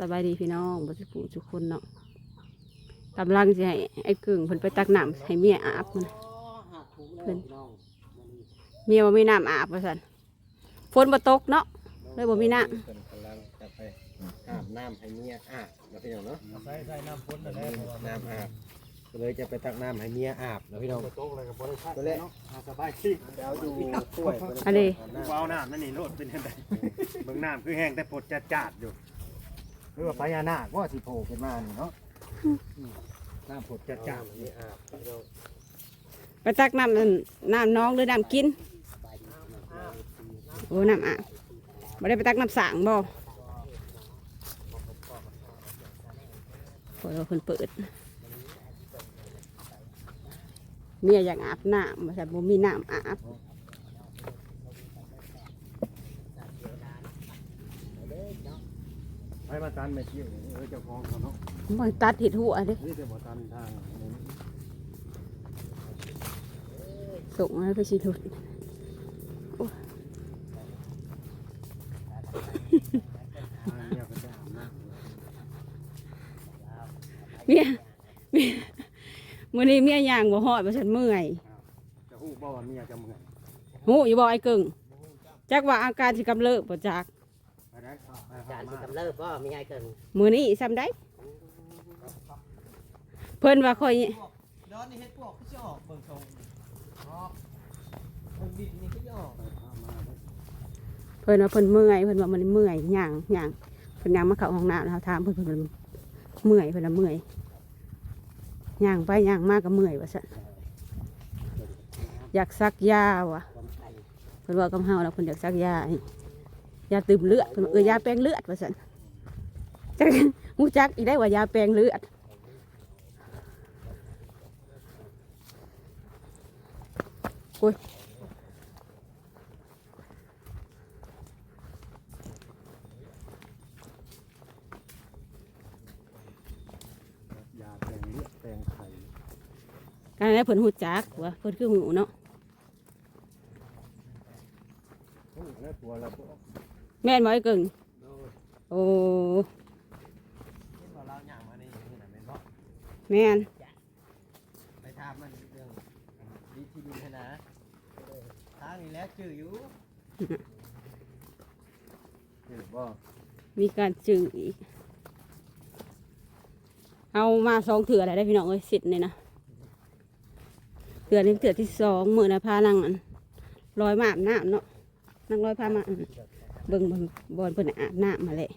สบายดีพี่น้องบ่สิปูทุกคนเนาะกำลังจะให้ไอ้กึ่งเพิ่นไปตักน้ำให้เมียอาบมันเพิ่นเมียบ่มีน้ำอาบว่าซั่นฝนบ่ตกเนาะเลยบ่มีน้เพิ่นกำลังจะไปอาบน้ำให้เมียอาบนะพี่น้องเนาะใส่ใส่น้ำพ่นมีได้เพราะว่าน้ำอาบก็เลยจะไปตักน้ำให้เมียอาบนะพี่น้องโต๊ะอะไรกับบริษัทก็เลยเนาะหาสบายที่เอาอยู่ถ้วยำอันนี้กูเอาน้ำนั่นนี่โลดเป็นยังไงเบิ่งน้ำคือแห้งแต่ปดจัดจัดๆอยู่ห รือว่าพญานาคว่าสิโผล่ขึ้นมานี่เนาะน้ำปดจัดจัดเมียอาบพี่น้องไปตักน้ำนั่นน้ำน้องหรือน้ำกินโอ้น้ำอาบบ่ได้ไปตักน้ำสางบ่พอเราเพิ่นเปิดเมียอยากอาบน้ำมาแต่บ่มีน้ำอาบ ให้มาตันไม่เที่ยวเออเจ้าของเขาเนาะบ่ตัดเห็ดหัวเด้นี่จะบ่ตันทางนี่ส่งให้ไปชิลุดทางเนี่ยก็จะอาบน้เมียเมียมื้อนี้เมียย่างบ่ฮอดว่าฉันเมื่อยำจะฮู้บ่ว่าเมียจะเมื่อยหูอยู่บ่ไอ้กึ่งจักว่าอาการสิกำเริบบ่จักไปได้ ไปจาหานสิกำเริบก็มีไงเกินมือนี้ซ้ำได้ เพิ่นว่าคอยย้อนนี่เฮ็ดพวกคือสิออกเบิ่งทรงออกเบิ่งดินนี่คือสิออกเพิ่นว่าเพิ่นเมื่อยเพิ่นว่ามันเมื่อยย่างย่างเพิ่นย่างมาเข้าห้องน้ำแล้วถามเพิ่นเพิ่นว่าเมื่อยเพิ่นว่าเมื่อยย่างไปย่างมากก็เมื่อยว่าซั่นอยากซักยาวะเพิ่นว่ากับเฮาแล้วเพิ่นอยากซักยาให้ ยาตื่มเลือดเพิ่นว่าเออยาแปลงเลือดว่าซั่นจักฮู้จักอีได้ว่ายาแปลงเลือดยาแปลงเลือดแปลงไข่การนั้นเพิ่นฮู้จักว่าเพิ่นคือหูเนาะ โอ้แล้วตัวเราบ่ แม่นบ่ไอ้กึ่งโอ้เห็นบ่เราย่างมานี่นี่น่ะแม่นบ่แม่นไปถามมันเรื่องดินที่ดินให้นะเออทางนี้แหล้วชื่ออยู่คือบ่มีการจึงอีก เอามาสองเถื่ออะไรได้พี่น้องเอ้ยสิทธิ์นี่นะเถื่อนี่เถื่อที่สองมือนะพานั่งอันลอยมาอาบน้ำเนาะนั่งลอยพามาอันเบิ่ง เบิ่งบอลเพิ่นอาบน้ำมาเลย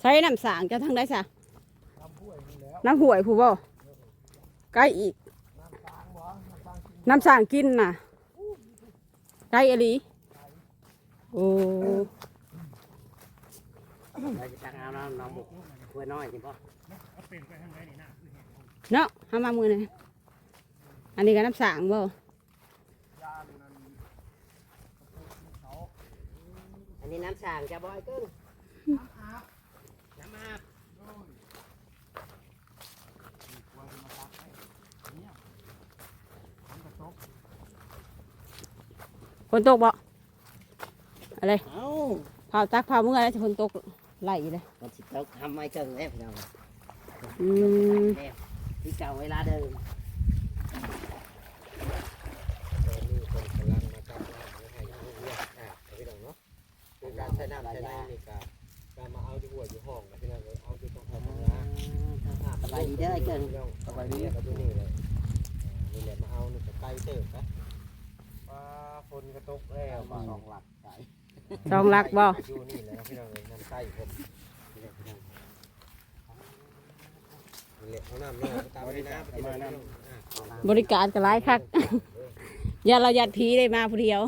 ใช้น้ำสางจะทั้งได้สะน้ำห่วยผู้บ่ใกล้อีก น้ำสางกินน่ะใกล้อลีโอ้เราจะตั้งเอาน้ำน้องบุกกล้วน้อยสิบ่เอา เป็นไปทางไหนนี่นะเนาะห้ามามือนี่อันนี้ก็น้ำสางบ่อันนี้น้ำสางจะบ่ไอ้เกินน้ำอาบน้ำอาบฝนตกบ่อะไรเอ้าเผาตักเผาเมื่อไรจะฝนตกไหลเลยมันสิตกทำไอ้เกินแล้วพี่น้องอืมแล้ว ที่เก่าเวลาเดิมตอนนี้เพิ่นกำลังมาตักน้ำให้เมียอาบนะพี่น้องเนาะคือการใช้น้ำใช้ในนี่ก็การมาเอาอยู่หัวอยู่ห้องนะพี่น้องเอ้ยเอาอยู่ตรงห้องน้ำสบายดีเด้อไอ้เกินสบายดีกับตัวนี้เลยนี่แหละมาเอานี่ก็ไกลเติบนะปลาฝนกระตกแล้วบ่สองหลักใจจองรักบ่ อยู่นี่แหละพี่น้องเลยน้ำใกล้ผมนี่แหละเอาน้ำเนี่ยตามไปน้ำไปน้ำอะ บริการก็ร้ายคักอย่าเรายัดผีได้มาผู้เดียว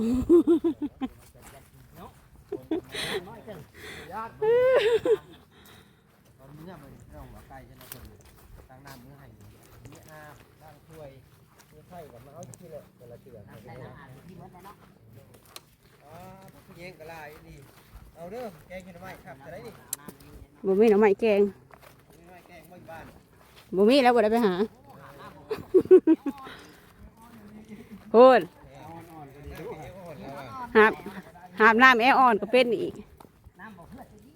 น้อยเกินตอนนี้มันต้องมาใกล้จะมาคนตั้งน้ำมือให้มีอาบล้างถ้วยมีไข่กับมาเอาที่เลยเวลาเชื่อใส่น้ำอาบที่มันเนาะอ๋อผู้หญิงก็ลายนี่เอาเด้อแกงกินไม้ครับจะได้นี่บ่มีหน่อไม้แกง มีไม้แกงไว้บ้าน บ่มีแล้วบ่ได้ไปหาพูดแกงหาบหาบน้ำแอร์อ่อนก็เป็นอีกน้ำบ่เพื่อนจะดี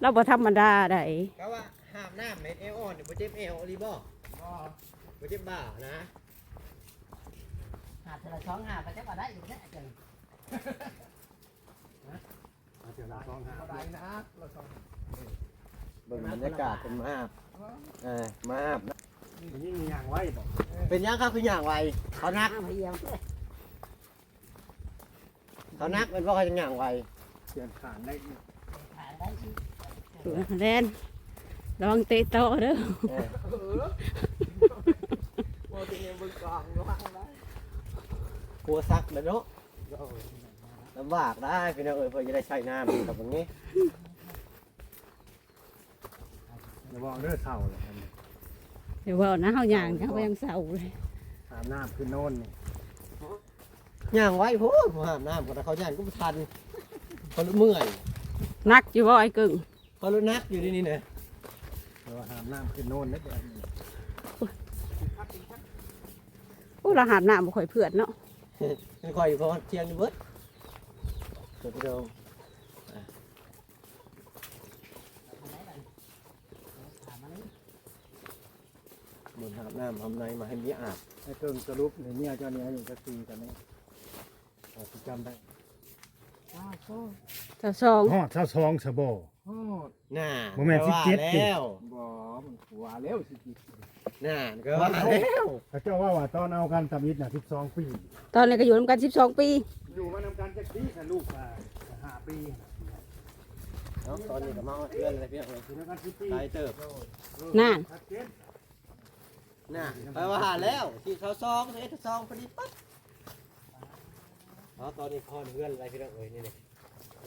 เราบ่ธรรมดาได้ก็ว่าห้ามน้ำเม็ดเอวอ่อนนี่บ่เจ็บเอวอีหลีบ่บ่บ่เจ็บบ่านะหาเธอละสองหาไปจะบ่ได้อยู่แค่จังเอาเดี๋ยวเราต้องหาบ่ได้นะละสองเบิ่งบรรยากาศเป็นมาบเออมาบนะยิ่งมีอย่างไว้บอกเป็นยังครับคืออย่างไวเขานักน้ำให้เยี่ยมเขานักเป็นเพราะเขาจะอย่างไวเปลี่ยนขานได้อีกหาได้สิแลนระวังเตะโตะเด้อเออเออบ่จะเงินเบิ่งกองระวังได้กลัวซักเลยเนาะลำบากได้พี่น้องเอ้ยเพื่อจะได้ใช้น้ำกับตรงนี้ อย่าบอกเลือดเท่าเลยอันนี้เดี๋ยวว่านะเฮาย่างเฮาก็ยังเศร้าเลยตามน้ำคือโน่นนี่อย่างไวโพดผมห้ามน้ำคนเขาย่างก็ไม่ทันเขาเมื่อยนักอยู่บ่ไอ้กึ่งเขารู้นักอยู่ที่นี่เนี่ยแต่ว่าหามน้ำคือโน่นนั่นเองโอ้เราหาบน้ำบ่ค่อยเพื่อนเนาะไม่ค่อยเพราะเที่ยงนี่เบิดเดี๋ยวพี่น้อ มุนหาบน้ำทำในมาให้มีอาบไอ้เติมสรุปในเนี่ยเจ้าเนี้อยู่สักทีกันนี่เราสิจำได้อ้าวโซ่เจ้าสองฮอดเท่าซองสะโบโอ้น่าบ่แม่นก็ว่า17ติ แล้วบ่มันหัวแล้วสิกิน่าก็ว่าแล้วพระเจ้าว่าว่าตอนเอากันสมิทน่ะ12 ปีตอนนี้ก็อยู่นํกัน12ปีอยู่มานำกันจักปีค่ะลูกอะห้าปีเนาะตอนนี้ก็มาเอาเพื่อนอะไรพี่น้องเอ้ยอยู่นำกัน10ปี หลายเติบนั่นชัดเจน น่าไปว่าหาแล้วที่เขาซองเอ็ดซองพอดีปั๊บอ๋อตอนนี้พ่อเพื่อนอะไรพี่น้องเอ้ยนี่นี่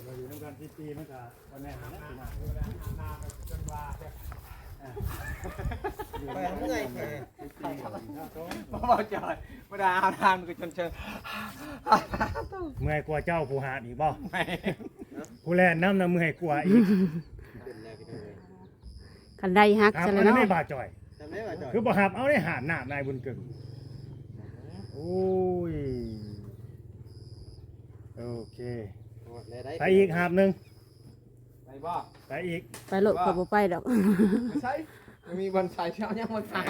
เราอยู่นำกัน10ปีมันก็วันแน่นะพี่น้องไปทำไงแค่บ่บ่จอยบ่ได้เอาทางมันก็จนเชิงเมื่อยกว่าเจ้าผู้หาดอีกบ่ผู้แล่นน้ำน่ะเมื่อยกว่าอีกเป็นอะไรพี่น้องเอ้ยคันใดฮักครับซะอัแล้วนนั้นเนาะไม่บาจ่อยจำได้ป่ะจอยคือบ่หับเอาได้หาดหน้านายบุญกึ่งโอ้ยโอเคได้ไปอีกหาบหนึ่งไปบ่ไปอีกไปโลดก็บ่ไปดอกไม่ใช่มันมีวันใส่เช้ายังมันขาด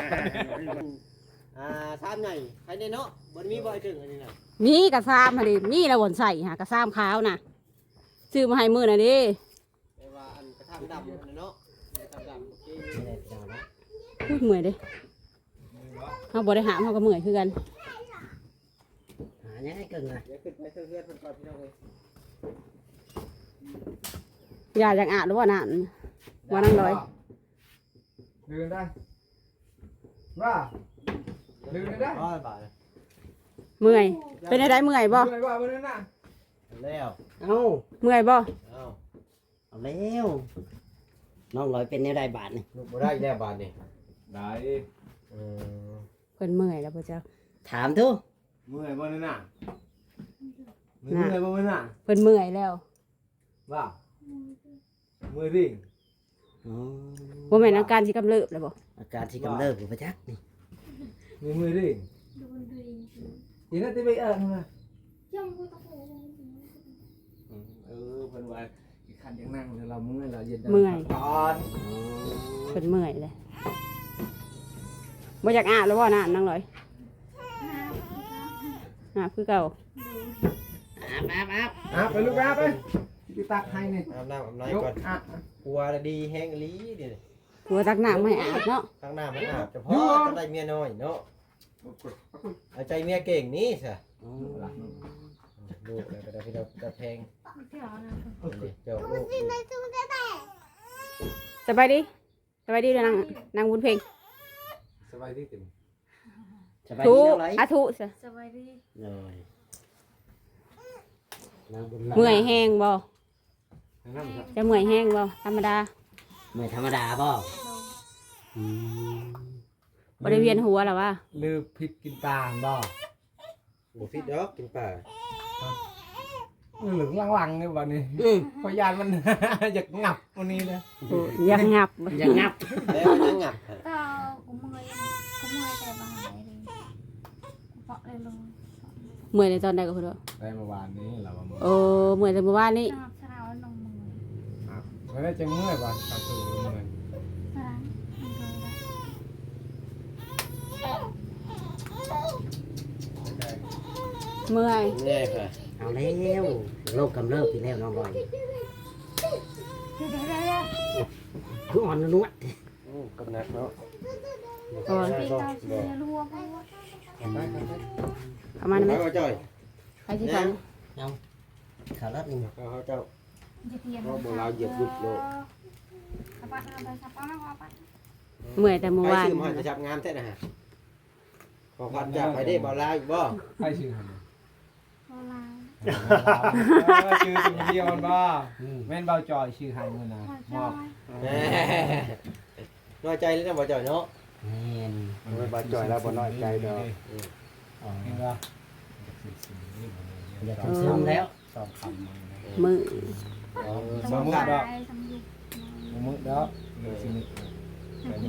อ่าทามใหญ่ใครในเนาะบนมีบ่อยถึงอันนี้น่ะมีกระซามหั่นดิมีแล้วบ่นใส่หากระซามขาวน่ะซื้อมาให้มื้อน่ะดิแต่ว่าอันกระทำดำ เมื่อยเด้เฮาบ่ได้หามเฮาก็เมื่อยคือกันหายังไงเกินนะเดี๋ยวขึ้นไปเพื่อนๆเพิ่นก่อนพี่น้องเอ้ยอย่าจังอาดหรือว่านั่นว่านั่งร้อยลืมได้ว่าลืมได้ร้อยบาทเมื่อย เป็นได้เมื่อยบ่ลืมว่าวันนั้นน่ะแล้วเอ้าเมื่อยบ่เอ้าเอาแล้วน้องร้อยเป็นแนวใดบาทนี่ลูกบ่ได้แล้วบาทนี่ ได้เออเพิ่นเมื่อยแล้วพ่อเจ้าถามทุเมื่อยบ่นั่นน่ะเมื่อยบ่นั่นน่ะเพิ่นเมื่อยแล้วว่าเมื่อยดิ่งอ๋อบ่แม่นอาการสิกำเริบแล้วบ่อาการที่กำเริบอยู่ประจักษ์นี่มีเมื่อยดิ่งทีนั้นที่ไปเอิ้นมาเออเพิ่นว่าอีกคันยังนั่งเดี๋ยวเราเมื่อยเราเย็นก่อน เพิ่นเมื่อยเลย บ่อยากอาบแล้วบ่นั่นนั่งร้อยอาบคือเก่าอาบอาบอาบอะไปลูกแป๊บไปไปตักให้นี่อาบน้ำอาบยน้ำกก่อนอะกลัวแล้วดีแห้งอีหลีเดิกลัวตักน้ำไม่อาบเนาะข้างหน้ามันอาบเฉพาะจะได้เมียน้อยเนาะเอาใจเมียเก่งนี่ซะอ๋อลูกแล้วก็ได้พี่น้องจะแพงเจ้าลูกสบายดีสบายดีเด้อนางนางบุญเพ็งส บายดีติสบายทุดีน้องร้อยอาทุซะสบายดีเลยนางบุญเมื่อยแห้งบ่นั่นครับจะเมื่อยแห้งบ่ธรรมดาเมื่อยธรรมดาป่ะอืมบ่ได้เวียนหัวหรอวะลืมผิดกินปลาบ่บุฟิตดอกกินป่า เหลืองหลังๆนี่วันนี้พยานมัน อยากงับวันนี้นะยังงับยังงับแล้วยังงับก็กูเมื่อยกูเมื่อยแต่บาหายเลยกูเปาะเลยลงเมื่อยในตอนใดก็เพิ่นว่าได้เมื่อวานนี้เราว่ามื้อโอ้เมื่อยแต่เมื่อวานนี้สนับสนุนลงมืออะไม่ได้จะเมื่อยบ่กลับสู่เมื่อยสนับสนุนเมื่อยเรื่อยค่ะ เอาแล้วโรคกำเริบอีกแล้วน้องลอยคืออ่อนนุ่มอืมกำนักเนาะก่อนปีเราเสียรัวไปวะไปไปไปเอามาได้ไหมไปบ่จ้อยไปที่ฟันขาลัดนี่เอาเขาเจ้าจะเทียนเพราะบ่เราเหยียบยุบโลกสปาเอาไปสปาไม่พอไปเมื่อยแต่เมื่อไปวานซื้อมาจะจับงามแท้นะฮะขอพัดจากไปได้บ่ลาวอีกบ่ใครชื่อมันโบราณ ชื่อสิ่งเดียวมันบ่แม่นเบาจอยชื่อไฮมือนะพอมจออบยแหมน้อยใจเลยนะบ่จ้อยเนาะแม่นไม่บาจ่อยแล้วบ่น้อยใจดอกอ๋อเห็นบ่อย่าทำซ้ำแล้วสองคำมันมืออ๋อสสองมุคนรับไพรสมุนมือแล้วเดี๋ยวสิ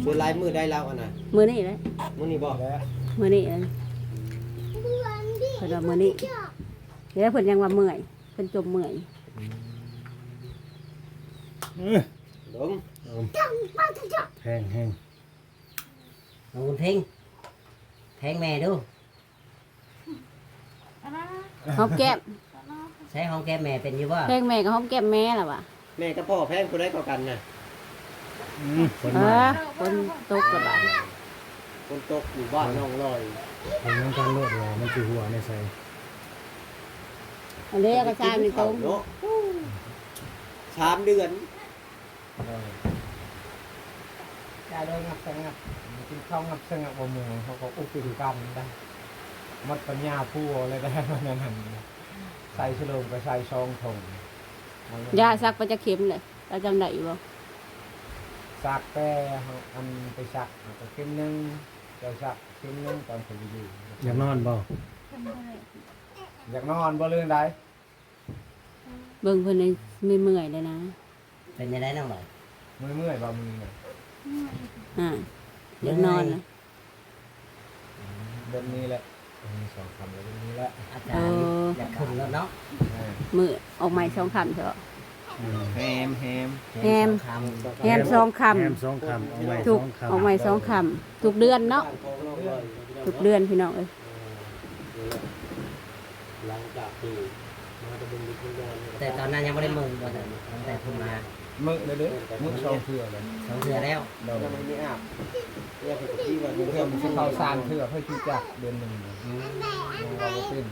ซื้อลายมือได้แล้วอันน่ะมือนี่เลยมื้อนี้บ่แล้วมือนี่เลยเพิ่นว่ามือนี่ เดี๋ยวเพิ่นยังว่าเมื่อยเพิ่นจมเมื่อยดมแห้งแห้งน้องบุญเพ่งแทงแม่ดูอะไรหอมแก้มใช้ห้องแก้แม่เป็นอยู่บ่แพงแม่กับหอมแก้มแม่ล่ะว่ะแม่กับพ่อแพงผู้ใดกว่ากันน่ะคนเอมาอคนตกกระบาดคนตกอยู่บ้านน้องลอยคนนั้นการโลดว่ามันสิหัวในใส่ อันนี้ก็ชายมีตรงเนาะสามเดือนยาเลยงับสงับกินข้าวงับสงับบ่มือเขาก็อุปิกันได้มัดปัญญาผู้อะไรได้มันนั่นใส่ฉลงไปใส่ซองถงยาซักไปจะเข็มเลยเราจำได้อยู่บ่ซักแต่อันไปซักก็เข้มนึงจะซักเข้มนึงตอนผมอยู่อยากนอนบ่เป็นไปเลย อยากนอนบ่เรื่องใดเบิ่งเพิ่นนี่ไม่เมื่อยเลยนะเป็นยังไงน้องลอยเมื่อยเมื่อยบ่มือเนี่ยอ่าอยากนอนนะเดือนนี้แหละมีสองคำแล้วเดือนนี้แหละอาจารย์อยากขึ้นแล้วเนาะมือออกใหม่สองคำเถอะแฮมแฮมแฮมคำแฮมสองคแฮมสองคำเอาไว้ำสทุอกงคำออกใหม่สองคำทุกเดือนเนาะบ้ของน้องลอยทุกเดือนพี่น้องเอ้ย หลังจากที่มาตะบุญมีคุณยายแต่ตอนนั้นยังไม่ได้มึงตอนนั้นตั้งแต่คุณมามึกเลยเด้อมึกสองเถื่อเลยสองเดือนแล้วเราแล้วมันไม่อาบเรียกเป็นที่ว่าเพื่อมันจะเข้าซานเถื่อเพื่อที่จะเดือนหนึ่งเราก็เป็น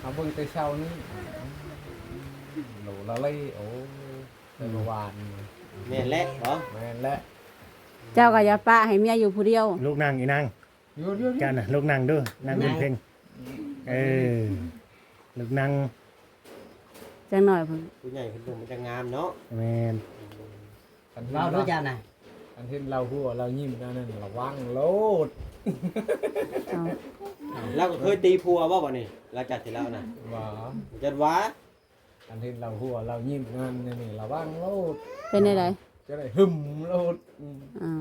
เอาเบิ่งแต่เช้านี้โหลละเลยโอ้เมื่อวานแม่นและเหรอแม่นและ เจ้าก็อย่าป้าให้เมียอยู่ผู้เดียว ลูกนั่งอีนั่งหยุดหยุดหยุกันดน่ะลูกนั่งเด้วยนั่ง บุญเพ่งเออลูกนั่งจังหน่อยเพิ่นผู้ใหญ่คนหนุ่มมันจะงามเนาะแมนอันที่เรารู้จักนะอันที่เราหัวเรายิ้มนั่นนั่นระวังโลดเอาแล้วก็เคยตีพัวบ่บ่นี่หลังจากที่แล้วน่ะว่าจัดว่าอันที่เราหัวเรายิ้มนั่นนี่ระวังโลดเป็นได้ได จะได้หึมโลดอืมอ่า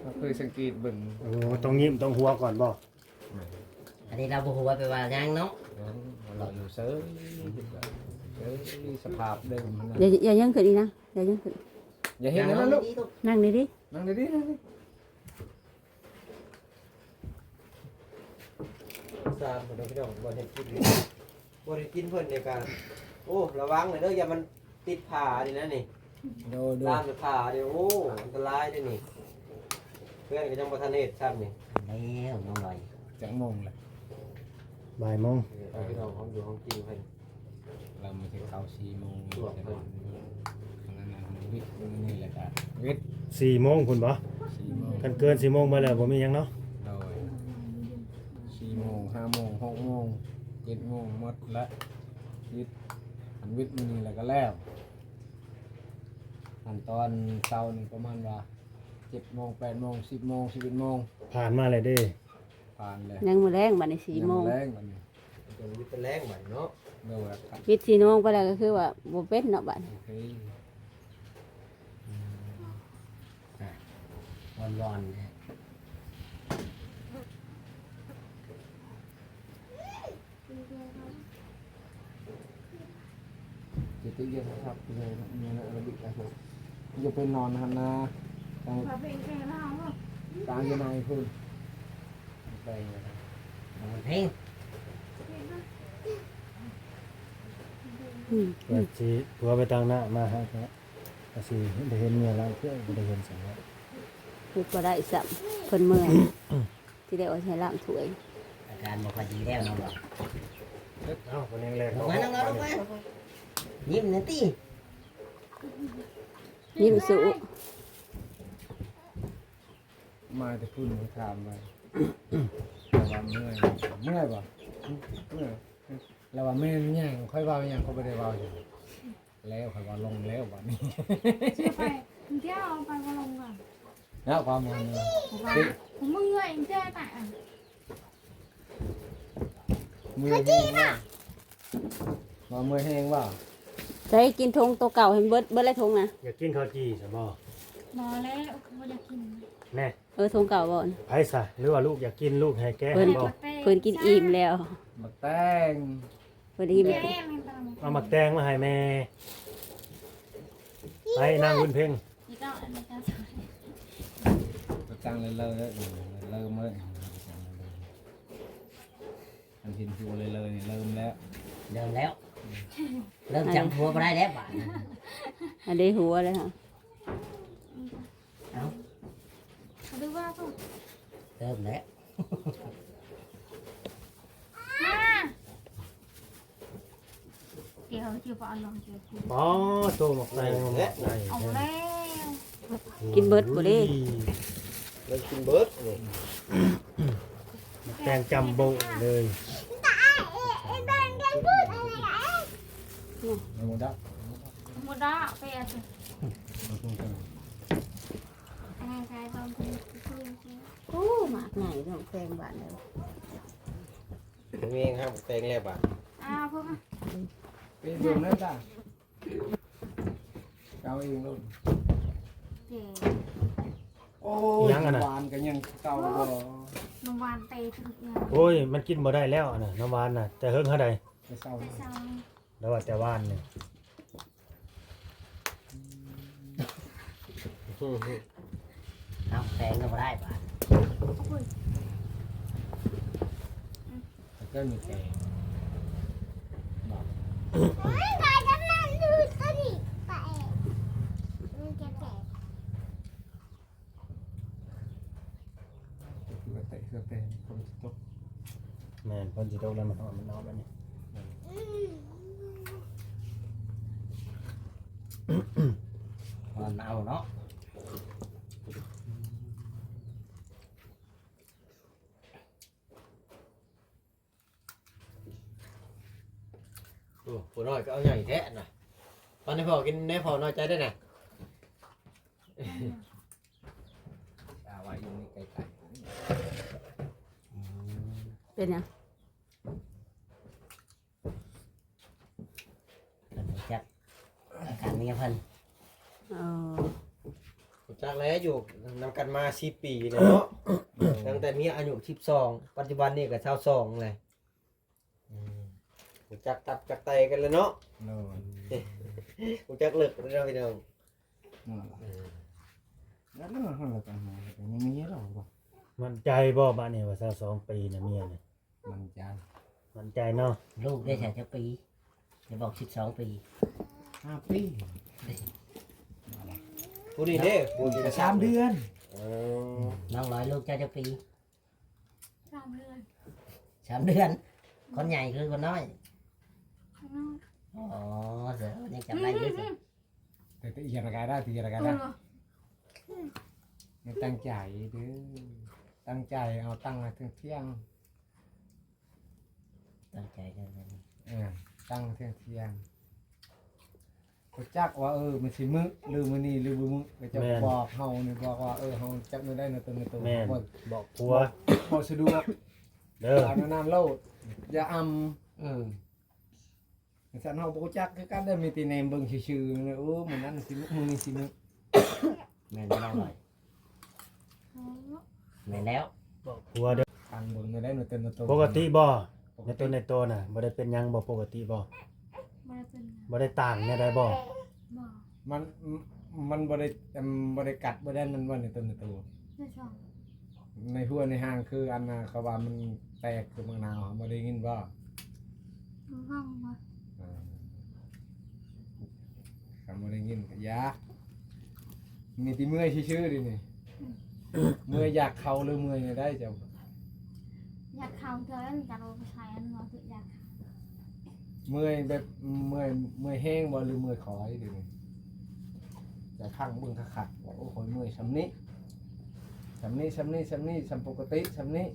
เราเคยสังเกตเบิ่งโอ้ต้องยิ้มต้องหัวก่อนบ่อันนี้เราบุหัวไปว่ายังเนาะนั้นเราอยู่เซยเซยสภาพเดิมมันอย่านะอย่ายังขึ้นอีกนะอย่ายังขึ้นอย่าเห็นนะลูกนั่งดีดินั่งดีๆนั่งดีสามคนพี่น้องบ่ได้กินบ่ได้กินเพิ่นในการโอ้ระวังเลยเด้ออย่ามันติดผ่าดินะนี่ ดูดูตามจะผ่าเดี๋ยวโอ้อันตรายเด้อนี่ เพื่อนก็ยังบ่ทันเฮ็ดซ้ำนี่แล้วน้องลอยจังมงเลยบ่ายโมงพี่น้องของอยู่ของกินเพิ่นเรามาถึงเขาสี่โมงแต่ว่าขณะนั้นวิทย์นี่แหละจ้ะวิทย์สี่โมงคุณบ่สี่โมงกันเกินสี่โมงมาแล้วบ่มีหยังเนาะโดยสี่โมงห้าโมงหกโมงเจ็ดโมงหมดละวิทย์อันวิทย์มันนี่แหละก็แล้ว อันตอนเช้านี่ประมาณว่าเจ็ดโมงแปดโมงสิบโมงสิบเอ็ดโมงผ่านมาเลยเด้ผ่านเลยยังมือแรงบัดนี้สี่โมงยังแรงบัดนี้จนมีเป็นแรงใหม่เนาะเดี๋ยวว่าครับวิทย์สี่โมงไปแล้วก็คือว่าบ่เป็นเนาะบัดนี้โอเคอืมอะอนวอนจะติเยอะครับเลยมีอะไรระบิดอะ ไรจะเป็นนอนนะนะกลางพอเป็นแค่เราเนาะกลางยังไงคุณไปนะครับมันเพ่งอืมเปิดสิผัวไปตั้งหน้ามาฮะครับก็สิได้เห็นเมียล้างเพื่อนบ่ได้เห็นสังแล้วพูดบ่ได้สัมเพิ่นเมื่อยที่ได้เอาใช้ล้างถ้วยอาการบ่ค่อยดีแล้วน้องบอกเอ้าคนยังแรงลงมาลงมาลงมายิ้มหน่อยติ ยิ้มสู้มาแต่พูดมาถามไปแต่ว่าเมื่อยเมื่อยป่ะเมื่อยแล้วว่าไม่ย่างค่อยเบาอย่างเขาไม่ได้เบาอย่างแล้วค่อยว่าลงแล้ววันนี้เชื่อไปเที่ยวเอาไปก็ลงก่อนแล้วความมันเนี่ยผมมึงเงยเจ้แต่มือแห้งว่าว่ามือแห้งว่า ใช้กินทงตัวเก่าให้เบิดเบิดแล้วทงนะอยากกินข้าวจี่ใช่บ่บอแล้วเขาอยากกินแน่เออทงเก่าบ่อนไผซะหรือว่าลูกอยากกินลูกให้แก้เพิ่นบ่เพิ่นกินอิ่มแล้วมาแต่งเพิ่นอิ่มแม่แล้วแม่ตามเอามาแตงมาให้แม่ไปนั่งบุญเพ่งนี่ก็อันนี้ก็สวยมาตั้งเลยเลยเลยเริ่มเลยอันทินฟิวเลยเลยเริ่มแล้วเริ่มแล้ว เริ่มจำผัวบ่ได้แล้วบาดนี้อันนี้หัวเลยค่ะเอ้าดูว่าก็เริ่มแล้วมาเดี๋ยวเดี๋ยวพอลองเจอกูอ๋อโตหมกแตงหมกได้เอาแล้วกินเบิดบ่เด้เริ่มกินเบิร์ดนี่หมกแตงจัมโบ้เลย เอาหมดแล้วหมดแล้วไปอะสิอะไรใครตอนคุณคุยกันโอ้หมากไหนน้องแพงบาทแล้วผมเองครับแตงแล้วบ่ะอ้าวพวกเป็นรวมแล้วจ้ะเอาเองลูกเก๋โอ้ยหวานกันยังเก่าบ่นมวันเตะทุกอย่างโอ้ย มันกินบ่ได้แล้วน่ะน้ำหวานน่ะ แต่เฮิงเท่าใดจะเศร้าแต่เช้า แล้วว่าแต่หวานเนี่ยเอาแตงก็บ่ได้บาดก็มีแกงบอกถ่ายกำลังดูก็ดิไปมันจะแตกคือว่าเตะเสื้อเตะคนตกแม่นเพิ่นสิโตแล้วมันเอามันเอาแล้วนี่มันเอาเนาะ โอ้ผู้น้อยก็ เอาใหญ่แท้น่ะตอนนี้พ่อกินได้พอน้อยใจได้น่ะเอาไว้อยู่ในไก่ไก่เป็นหยังเพิ่นรู้จักอาการเมียเพิ่นเออรู้จักแล้วอยู่นำกันมา10ปีแล้วเนาะตั้งแต่เมียอายุ12ปัจจุบันนี่ก็22เลยอืม รู้จักตับจักไตกันแล้วเนาะโน่นรู้จักเลิกแล้วเนาะพี่น้องนั่นแหละแล้วนั่นห้องเรากันมาแต่ยังมีหรอกบ่มันใจบ่บ้านนี่ว่าซะสองปีน่ะเมียน่ะมันจานมันใจเนาะลูกได้แค่จะปีจะบอก12ปีห้าปีผู้นี้เด้ผู้ที่สามเดือนเออน้องร้อยลูกเจ้าจะปีสามเดือนสามเดือน คนใหญ่คือคนน้อย ข้างนอกอ๋อเสือยังจำได้อยี่สิแต่ตีอะไรกันได้ตีอะไรกันตัวได้เหรอไม่ตั้งใจเด้อตั้งใจเอาตั้งมาถึงเที่ยงตั้งใจกันเลยเออตั้งเที่ยงเที่ยงก็จักว่าเออมันสิมึกหรือมันนี่หรือบ่มึกก็จะบอกเฮานี่บอกว่าเออเฮาจับไม่ได้ในตัวในตัวแม่นบ่บอกผัวบ่สะดวกเด้อ เอาน้ำโลดอย่าอำเออ สันเฮาบ่จักคือกันได้มีแต่แนมเบิ่งซื่อๆนะโอ้มันนั่นสิมึกมึงนี่สิมึกแม่นไม่น้องร้อยแม่นแล้วหัวเด้อทางเบิ่งได้หนูเต็มตัว ปกติบ่ในตัวในตัวน่ะบ่ได้เป็นหยังบ่ปกติบ่มาเป็นบ่ได้ต่างเนี่ยได้บ่หมอมันมันบ่ได้อืมบ่ได้กัดบ่ได้มันบ่ในตัวในตัวเจ้าชองในหัวในห้างคืออันน่ะเขาว่ามันแตกคือมังนาวบ่ได้ยินบ่ห้องมาอ่า คำบ่ได้ยินก็อยามีที่เมื่อยชื่อๆดินี่ เมื่อยอยากเข้าหรือเมื่อยเนี่ยได้เจ้าอยากเข้าเธอแล้วจะเอาไปใช้อันหมอถึงอยากเมื่อยแบบเมื่อยเมื่อยแห้งบ่หรือเมื่อยขอยดินี่จะพังเบิ่งคักๆว่าโอ้โหเมื่อยซำนี้ซำนี้ซำนี้ซำนี้ซำปกติซำนี้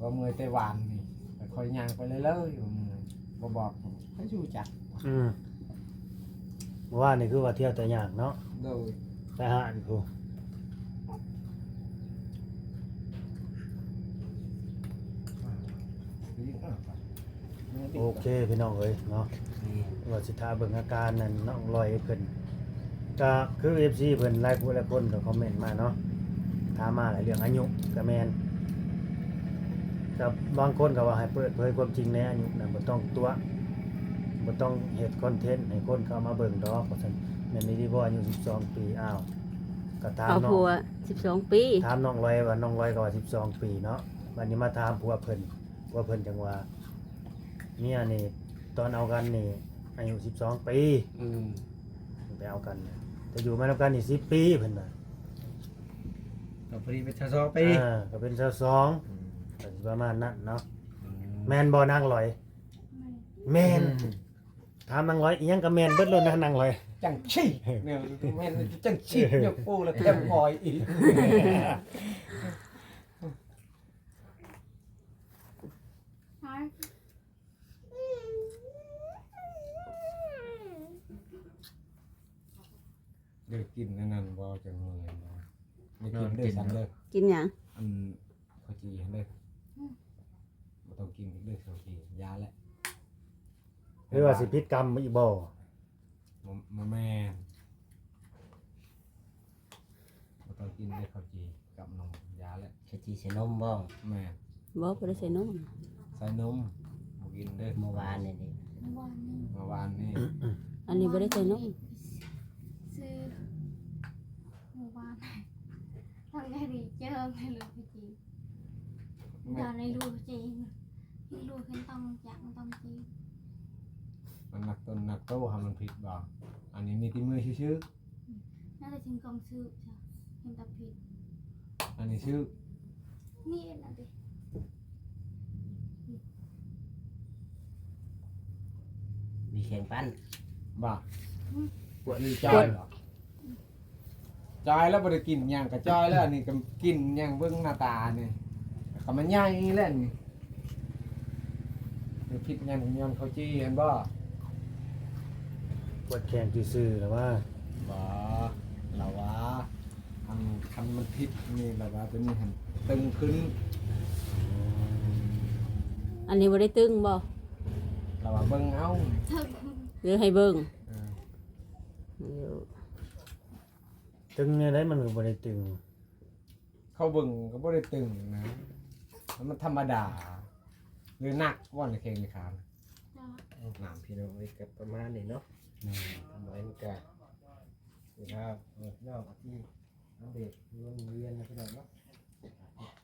ว่าเมื่อยแต่หวานนี่แต่คอยย่างไปเลยเลยว่าเมื่อยบ่บอกให้อยู่จัก อืม ว่านี่คือว่าเที่ยวแต่ยากเนาะโดยไปหาอันผู้โอเคพี่น้องเอ้ยเนาะว่าสิทาเบิ่งอาการนั่นน้องลอยเพิ่นก็คือ FC เพิ่นหลายผู้หลายคนก็คอมเมนต์มาเนาะถามมาหลายเรื่องอายุก็แม่นกับบางคนก็ว่าให้เปิดเผยความจริงในอายุน่ะบ่ต้องตัว บ่ต้องเฮ็ดคอนเทนต์ให้คนเข้ามาเบิ่งดอกเพราะฉะนั้นแม่นนี่บ่อายุ12 ปีอ้าวก็ถามเอาน้อผังว12ปีถามน้องลอยว่าน้องลอยก็ว่า12 ปีเนาะวันนี้มาถามผัวเพิ่นผัวเพิ่นจังว่าเมียนี่ตอนเอากันนี่อายุ12 ปีอืมไปเอากันเนี่ยแต่อยู่มาแล้วกันนี่10ปีเพิ่นน่ะก็พอดีเป็นชาซอไปอ่าก็เป็นเจ้าสองก็สิประมาณนั้นเนาะแม่นบ่นางลอยแม่น ถามนางลอยอีหยังก็แม่นเบิดเลยนะนางลอย จังชี้เนี่ยแม่นจังชี้เนี่ยปูแล้วแถมคอยอีกใช่เดี๋ยวกินอันนั้นบ่จังเลยบ่ไม่กินเด้อสั่งเด้อกินหยังอันข้าวจีหั่นเด้อบ่ต้องกินอีกเด้อข้าวจียาแหละห รือว่าสิพิษกรรมอีกบ่มามาแม่นบ่ต้องกินเด้อข้าวจีกับนมยาแหละชะจีเสนมบ่แม่นบ่บ่ได้ใส่นมใส่นมบ่กินเด้อเมื่อวานนี่ดิวันนี้เมื่อวานนี่อันนี้บ่ได้ใส่นมซื้อหมู่บ้านทำไงดีเจอไม่รู้พี่จีเดี๋ยวในรูจริงที่รูขึ้นต้องอยากต้องจี มันหนักต้นหนักโตหามันผิดบ่อันนี้มีที่มือชื่อน่าจะถึงกองซื้อจ้ะเห็นแต่ผิด ๆอันนี้ชื่อนี่นะดิมีเขียงปั้นบ่ปวดนี่จอยเหรอจอยแล้วบ่ได้กินหยังก็จอยแล้วอันนี้ก็กินหยังเบิ่งหน้าตานี่ก็มันใหญ่แล้วนี่นี่ผิดหยังย้อนเขาจี้เห็นบ่ ปวดแขนซื่อๆแล้วว่าบ่เราว่าอันคันมันผิดนี่เราว่าตัวนี้หันตึงขึ้นอันนี้บ่ได้ตึงบ่เราว่าเบิ่งเอาหรือให้เบิ่งเออเดี๋ยวตึงเนี่ยได้มันก็บ่ได้ตึงเขาเบิ่งก็บ่ได้ตึงนะมันธรรมดา หรือหนักว่อนในเคงในขานน้ำพี่น้องไว้กับประมาณนี้เนาะทำ ไว้มันก็คือถ้าเออน้องที่อัปเดตเรื่องเรียนนะพี่น้องเนาะ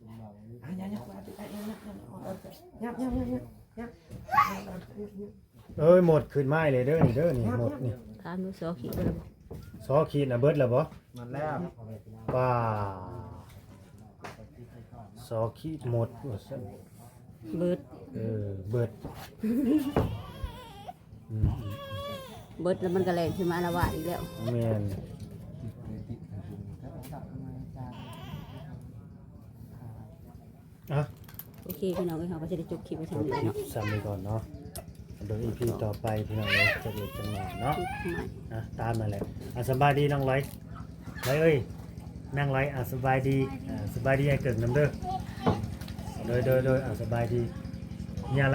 เราอะยับยับยับยับยับยับยับยับยับยับเอ้ยหมดขึ้นไม้เลยเด้อนี่เด้อนี่หมดนี่ถามดูสอขี้เบิ่งซอขีดนะเบิดแล้วบ่มันแล้วป้าซอขีดหมดว่าซั่นเบิดเออเบิดอืม เบิดแล้วมันก็แรงขึ้นมาละวาดอีกแล้วแม่นอะโอเคพี่น้องเอ้ยเราก็จะได้จบคลิปไว้ทำนี้เนาะซ้ำไปก่อนเนาะเดี๋ยวอีพีต่อไปพี่น้องเลยจะเด็ดจังหวะเนาะคลิปใหม่อะตามมาแหละอะสบายดีน้องร้อยร้อยเอ้ยนั่งร้อยอะสบายดีอะสบายดีไอ้เกิดน้ำเด้อโดยโดยโดยอะสบายดีเนี่ย